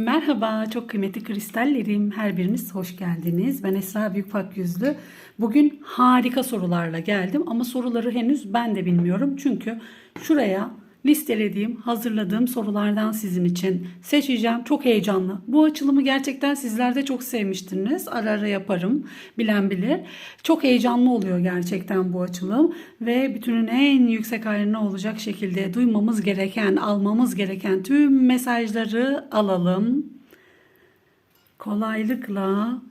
Merhaba, çok kıymetli kristallerim. Her biriniz hoş geldiniz. Ben Esra Büyükpak Yüzlü. Bugün harika sorularla geldim ama soruları henüz ben de bilmiyorum. Çünkü şuraya listelediğim, hazırladığım sorulardan sizin için seçeceğim. Çok heyecanlı. Bu açılımı gerçekten sizler de çok sevmiştiniz. Ara ara yaparım. Bilen bilir. Çok heyecanlı oluyor gerçekten bu açılım. Ve bütünün en yüksek hayrına olacak şekilde duymamız gereken, almamız gereken tüm mesajları alalım. Kolaylıkla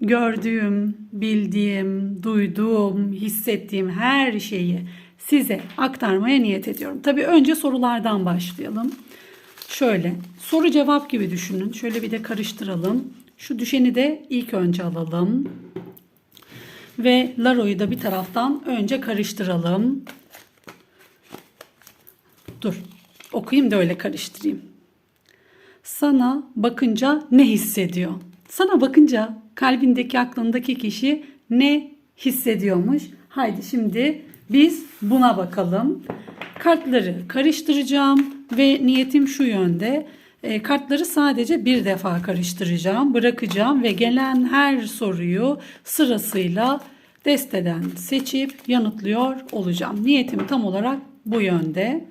gördüğüm, bildiğim, duyduğum, hissettiğim her şeyi size aktarmaya niyet ediyorum. Tabii önce sorulardan başlayalım. Şöyle soru cevap gibi düşünün. Şöyle bir de karıştıralım. Şu düşeni de ilk önce alalım. Ve Laro'yu da bir taraftan önce karıştıralım. Dur. Okuyayım da öyle karıştırayım. Sana bakınca ne hissediyor? Sana bakınca kalbindeki aklındaki kişi ne hissediyormuş? Haydi şimdi biz buna bakalım. Kartları karıştıracağım ve niyetim şu yönde. E, kartları sadece bir defa karıştıracağım, bırakacağım ve gelen her soruyu sırasıyla desteden seçip yanıtlıyor olacağım. Niyetim tam olarak bu yönde.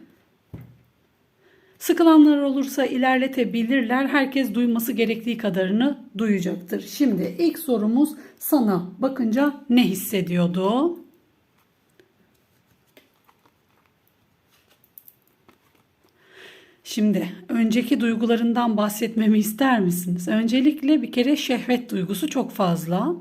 Sıkılanlar olursa ilerletebilirler. Herkes duyması gerektiği kadarını duyacaktır. Şimdi ilk sorumuz sana bakınca ne hissediyordu? Şimdi önceki duygularından bahsetmemi ister misiniz? Öncelikle bir kere şehvet duygusu çok fazla.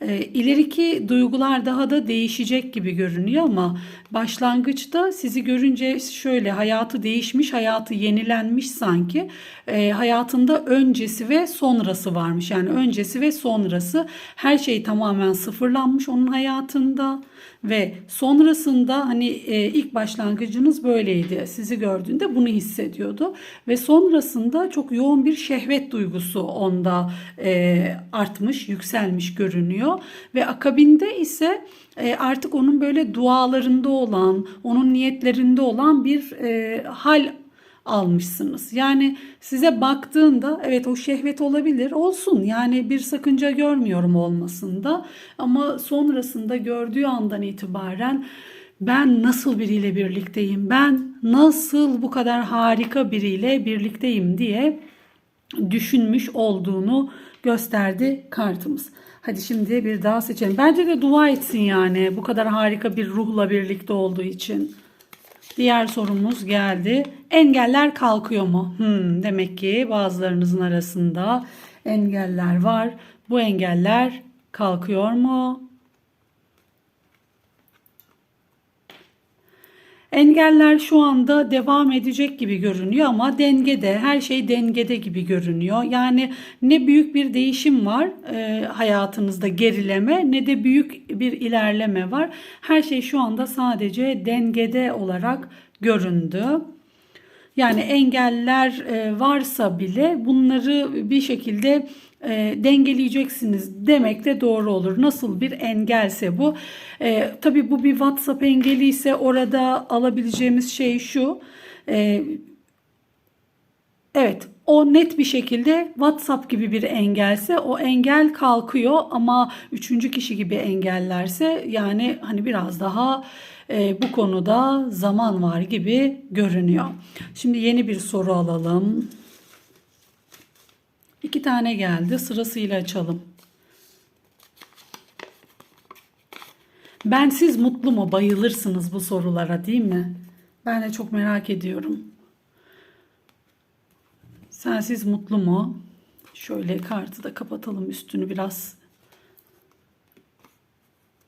E, ileriki duygular daha da değişecek gibi görünüyor ama başlangıçta sizi görünce şöyle hayatı değişmiş, hayatı yenilenmiş sanki. E, hayatında öncesi ve sonrası varmış. Yani öncesi ve sonrası her şey tamamen sıfırlanmış onun hayatında ve sonrasında hani e, ilk başlangıcınız böyleydi. Sizi gördüğünde bunu hissediyordu ve sonrasında çok yoğun bir şehvet duygusu onda e, artmış, yükselmiş görünüyor ve akabinde ise e, artık onun böyle dualarında olan, onun niyetlerinde olan bir e, hal almışsınız. Yani size baktığında evet o şehvet olabilir olsun yani bir sakınca görmüyorum olmasında ama sonrasında gördüğü andan itibaren ben nasıl biriyle birlikteyim ben nasıl bu kadar harika biriyle birlikteyim diye düşünmüş olduğunu gösterdi kartımız. Hadi şimdi bir daha seçelim. Bence de dua etsin yani bu kadar harika bir ruhla birlikte olduğu için. Diğer sorumuz geldi. Engeller kalkıyor mu? Hmm, demek ki bazılarınızın arasında engeller var. Bu engeller kalkıyor mu? Engeller şu anda devam edecek gibi görünüyor ama dengede, her şey dengede gibi görünüyor. Yani ne büyük bir değişim var e, hayatınızda gerileme ne de büyük bir ilerleme var. Her şey şu anda sadece dengede olarak göründü. Yani engeller e, varsa bile bunları bir şekilde e, dengeleyeceksiniz demek de doğru olur. Nasıl bir engelse bu. E, tabii bu bir WhatsApp engeli ise orada alabileceğimiz şey şu. E, evet o net bir şekilde WhatsApp gibi bir engelse o engel kalkıyor ama üçüncü kişi gibi engellerse yani hani biraz daha e, bu konuda zaman var gibi görünüyor. Şimdi yeni bir soru alalım. İki tane geldi. Sırasıyla açalım. Ben siz mutlu mu? Bayılırsınız bu sorulara değil mi? Ben de çok merak ediyorum. Sensiz mutlu mu? Şöyle kartı da kapatalım üstünü biraz.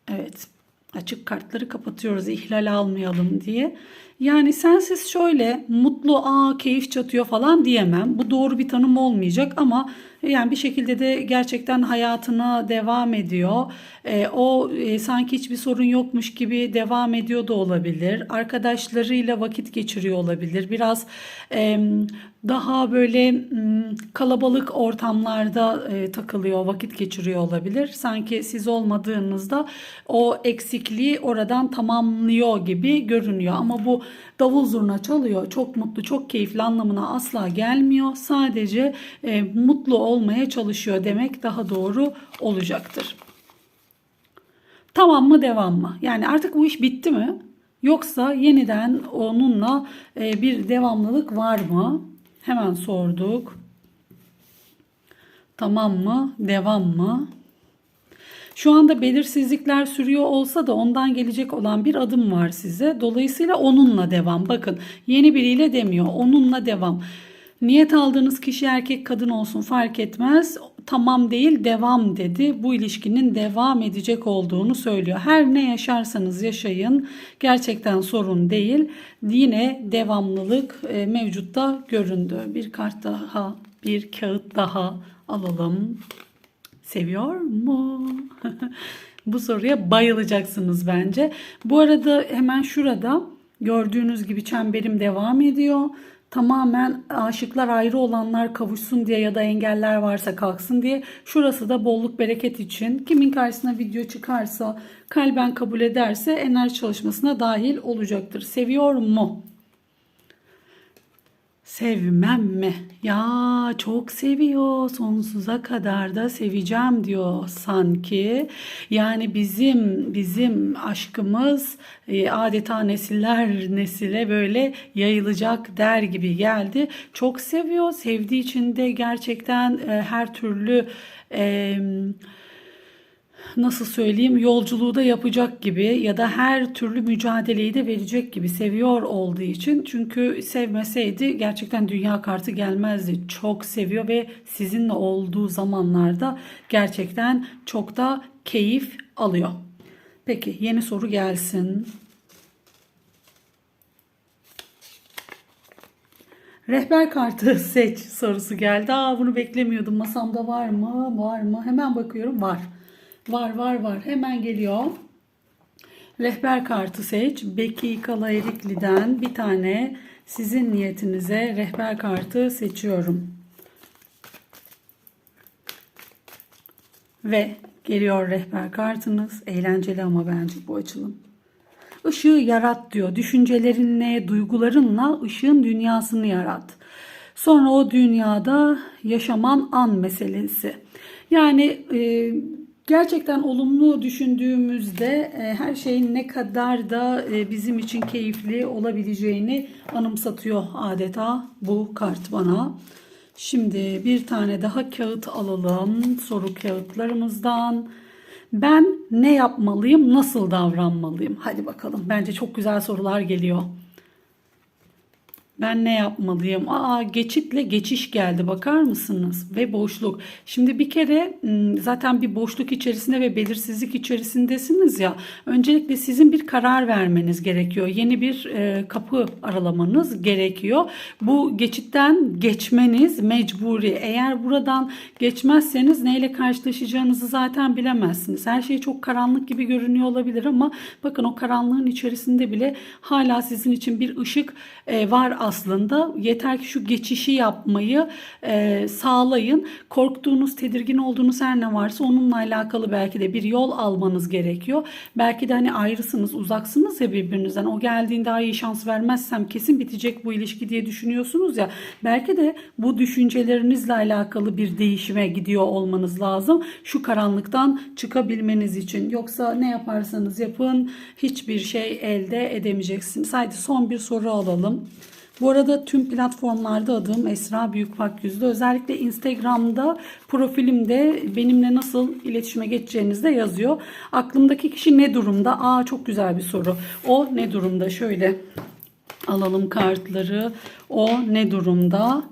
Evet. Açık kartları kapatıyoruz ihlal almayalım diye. Yani sensiz şöyle mutlu, aa keyif çatıyor falan diyemem. Bu doğru bir tanım olmayacak ama yani bir şekilde de gerçekten hayatına devam ediyor. E, o e, sanki hiçbir sorun yokmuş gibi devam ediyor da olabilir. Arkadaşlarıyla vakit geçiriyor olabilir. Biraz e, daha böyle kalabalık ortamlarda e, takılıyor, vakit geçiriyor olabilir. Sanki siz olmadığınızda o eksikliği oradan tamamlıyor gibi görünüyor. Ama bu davul zurna çalıyor, çok mutlu, çok keyifli anlamına asla gelmiyor. Sadece e, mutlu olmaya çalışıyor demek daha doğru olacaktır. Tamam mı devam mı? Yani artık bu iş bitti mi? Yoksa yeniden onunla e, bir devamlılık var mı? Hemen sorduk. Tamam mı? Devam mı? Şu anda belirsizlikler sürüyor olsa da ondan gelecek olan bir adım var size. Dolayısıyla onunla devam. Bakın yeni biriyle demiyor. Onunla devam. Niyet aldığınız kişi erkek kadın olsun fark etmez. Tamam değil devam dedi. Bu ilişkinin devam edecek olduğunu söylüyor. Her ne yaşarsanız yaşayın. Gerçekten sorun değil. Yine devamlılık e, mevcutta göründü. Bir kart daha, bir kağıt daha alalım. Seviyor mu? Bu soruya bayılacaksınız bence. Bu arada hemen şurada gördüğünüz gibi çemberim devam ediyor. Tamamen aşıklar ayrı olanlar kavuşsun diye ya da engeller varsa kalksın diye. Şurası da bolluk bereket için. Kimin karşısına video çıkarsa kalben kabul ederse enerji çalışmasına dahil olacaktır. Seviyor mu? Sevmem mi? Ya çok seviyor. Sonsuza kadar da seveceğim diyor sanki. Yani bizim bizim aşkımız e, adeta nesiller nesile böyle yayılacak der gibi geldi. Çok seviyor. Sevdiği için de gerçekten e, her türlü e, nasıl söyleyeyim yolculuğu da yapacak gibi ya da her türlü mücadeleyi de verecek gibi seviyor olduğu için çünkü sevmeseydi gerçekten dünya kartı gelmezdi. Çok seviyor ve sizinle olduğu zamanlarda gerçekten çok da keyif alıyor. Peki yeni soru gelsin. Rehber kartı seç sorusu geldi. Aa bunu beklemiyordum. Masamda var mı? Var mı? Hemen bakıyorum. Var. Var var var. Hemen geliyor. Rehber kartı seç. Beki Kala Erikli'den bir tane sizin niyetinize rehber kartı seçiyorum. Ve geliyor rehber kartınız. Eğlenceli ama bence bu açılım. Işığı yarat diyor. Düşüncelerinle, duygularınla ışığın dünyasını yarat. Sonra o dünyada yaşaman an meselesi. Yani e, gerçekten olumlu düşündüğümüzde e, her şeyin ne kadar da e, bizim için keyifli olabileceğini anımsatıyor adeta bu kart bana. Şimdi bir tane daha kağıt alalım soru kağıtlarımızdan. Ben ne yapmalıyım, nasıl davranmalıyım? Hadi bakalım. Bence çok güzel sorular geliyor. Ben ne yapmalıyım? Aa geçitle geçiş geldi bakar mısınız? Ve boşluk. Şimdi bir kere zaten bir boşluk içerisinde ve belirsizlik içerisindesiniz ya. Öncelikle sizin bir karar vermeniz gerekiyor. Yeni bir e, kapı aralamanız gerekiyor. Bu geçitten geçmeniz mecburi. Eğer buradan geçmezseniz neyle karşılaşacağınızı zaten bilemezsiniz. Her şey çok karanlık gibi görünüyor olabilir ama bakın o karanlığın içerisinde bile hala sizin için bir ışık e, var aslında. Yeter ki şu geçişi yapmayı e, sağlayın. Korktuğunuz, tedirgin olduğunuz her ne varsa onunla alakalı belki de bir yol almanız gerekiyor. Belki de hani ayrısınız, uzaksınız ya birbirinizden. O geldiğinde ay şans vermezsem kesin bitecek bu ilişki diye düşünüyorsunuz ya. Belki de bu düşüncelerinizle alakalı bir değişime gidiyor olmanız lazım. Şu karanlıktan çıkabilmeniz için. Yoksa ne yaparsanız yapın hiçbir şey elde edemeyeceksiniz. Haydi son bir soru alalım. Bu arada tüm platformlarda adım Esra Büyükpak Yüzlü. Özellikle Instagram'da profilimde benimle nasıl iletişime geçeceğiniz de yazıyor. Aklımdaki kişi ne durumda? Aa çok güzel bir soru. O ne durumda? Şöyle alalım kartları. O ne durumda?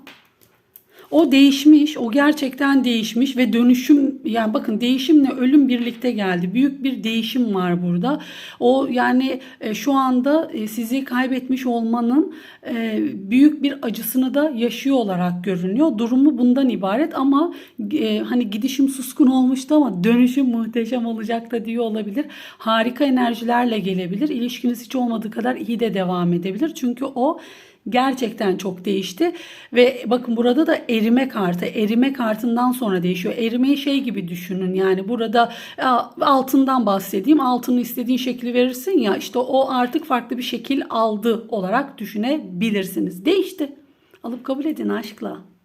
O değişmiş, o gerçekten değişmiş ve dönüşüm yani bakın değişimle ölüm birlikte geldi. Büyük bir değişim var burada. O yani e, şu anda e, sizi kaybetmiş olmanın e, büyük bir acısını da yaşıyor olarak görünüyor. Durumu bundan ibaret ama hani gidişim suskun olmuştu ama dönüşüm muhteşem olacak da diyor olabilir. Harika enerjilerle gelebilir. İlişkiniz hiç olmadığı kadar iyi de devam edebilir. Çünkü o gerçekten çok değişti. Ve bakın burada da erime kartı erime kartından sonra değişiyor. Erimeyi şey gibi düşünün yani burada altından bahsedeyim. Altını istediğin şekli verirsin ya işte o artık farklı bir şekil aldı olarak düşünebilirsiniz. Değişti. Alıp kabul edin aşkla.